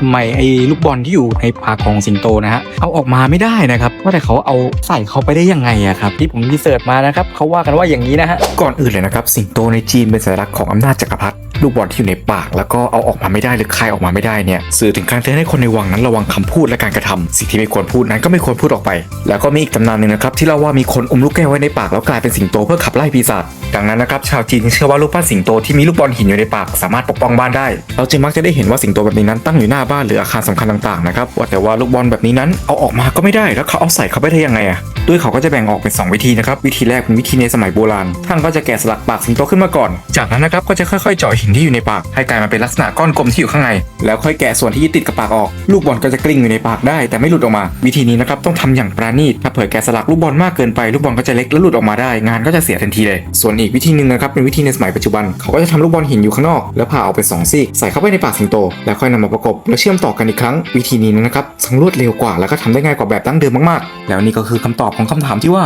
ทำไมไอ้ลูกบอลที่อยู่ในปากของสิงโตนะฮะเอาออกมาไม่ได้นะครับว่าแต่เขาเอาใส่เข้าไปได้ยังไงอะครับที่ผมรีเสิร์ชมานะครับเขาว่ากันว่าอย่างนี้นะฮะก่อนอื่นเลยนะครับสิงโตในจีนเป็นสัญลักษณ์ของอำนาจจักรพรรดิ ลูกบอลที่อยู่ในปาก แล้วก็เอาออกมาไม่ได้หรือคายออกมาไม่ได้เนี่ยสื่อถึงการเตือนให้คนในวังนั้นระวังคำพูดและการกระทำสิ่งที่ไม่ควรพูดนั้นก็ไม่ควรพูดออกไป แล้วก็มีอีกตำนานหนึ่งนะครับที่เล่าว่ามีคนอมลูกแก้วไว้ในปากแล้วกลายเป็นสิงโตเพื่อขับไล่ปีศาจดังนั้นนะครับชาวจีนเชื่อว่ารูปปั้นสิงโตที่มีลูกบอลหินอยู่ในปาก สามารถปกป้องบ้านได้ เราจึงมักจะได้เห็นว่าสิงโตแบบนี้นั้นตั้งอยู่หน้าบ้านหรืออาคารสำคัญต่างๆนะครับว่าแต่ว่าลูกบอลแบบนี้นั้นเอาออกมาก็ไม่ได้แล้วเขาเอาใส่เข้าไปได้ยังไงอะด้วยเขาก็จะแบ่งออกเป็นสองวิธีนะครับวิธีแรกเป็นวิธีในสมัยโบราณท่านก็จะแกะสลักปากสิงโตขึ้นมาก่อน จากนั้นนะครับก็จะค่อยๆเจาะหินที่อยู่ในปากให้กลายมาเป็นลักษณะก้อนกลมที่อยู่ข้างใน แล้วค่อยแกะส่วนที่ยึดติดกับปากออก ลูกบอลก็จะกลิ้งอยู่ในปากได้ แต่ไม่หลุดออกมา วิธีนี้นะครับต้องทำอย่างปราณีตถ้าเผื่อแกะสลักลูกบอลมากเกินไปลูกบอลก็จะเล็กแล้วหลุดออกมาได้ งานก็จะเสียทันทีเลย ส่วนอีกวิธีหนึ่งนะครับเป็นวิธีในสมัยปัจจุบัน เขาก็จะทำลูกบอลหินอยู่ข้างนอกแล้วผ่าออกเป็นสองซีกใส่เข้าไปในปากสิงโต แล้วค่อยนำมาประกบแล้วเชื่อมต่อกันอีกครั้ง วิธีนี้นะครับทั้งรวดเร็วกว่า แล้วก็ทำได้ง่ายกว่าแบบดั้งเดิมมากๆ แล้วนี่ก็คือคำตอบของคำถามที่ว่า